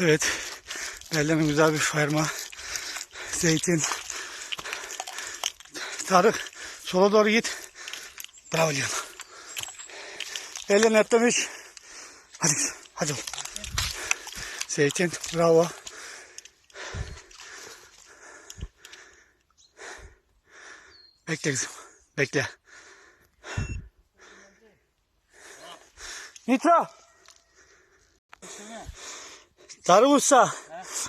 Evet. Belle'nin güzel bir ferma. Zeytin. Tarık sola doğru git. Bravo Leon. Belle netlemiş. Hadi hadi. Zeytin bravo. Bekle kızım. Bekle. Nitro. Tarık Usta.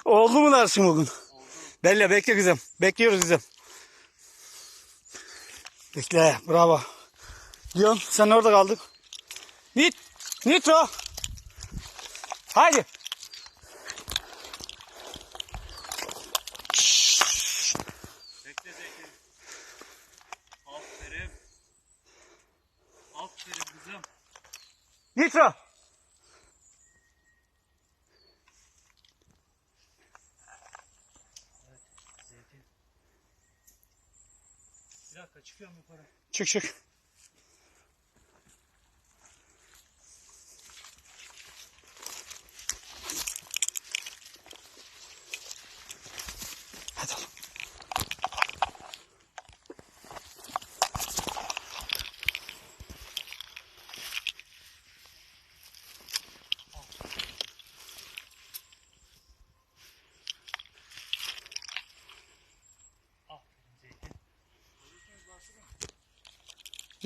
Oldu mu dersin bugün? Belle bekle kızım. Bekliyoruz kızım. Bekle. Bravo. Leon sen orada kaldık. Nit. Nitro. Haydi. Bekle Zeytin. Aferin. Aferin kızım. Nitro. Bir dakika çıkıyorum yukarı. Çık çık.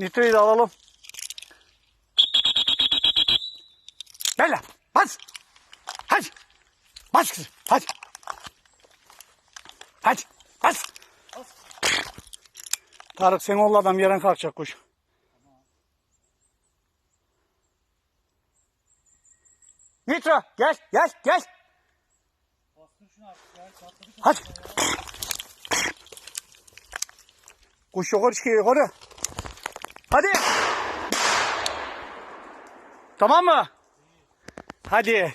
Nitro'yu da alalım. Gel lan. Bas. Hadi. Bas kızım. Hadi. Hadi. Bas. Tarık sen ol adam yerden kalkacak kuş. Nitro gel gel gel. Hadi. Kuş yukarı çıkıyor yukarı. Hadi. Tamam mı? Hadi.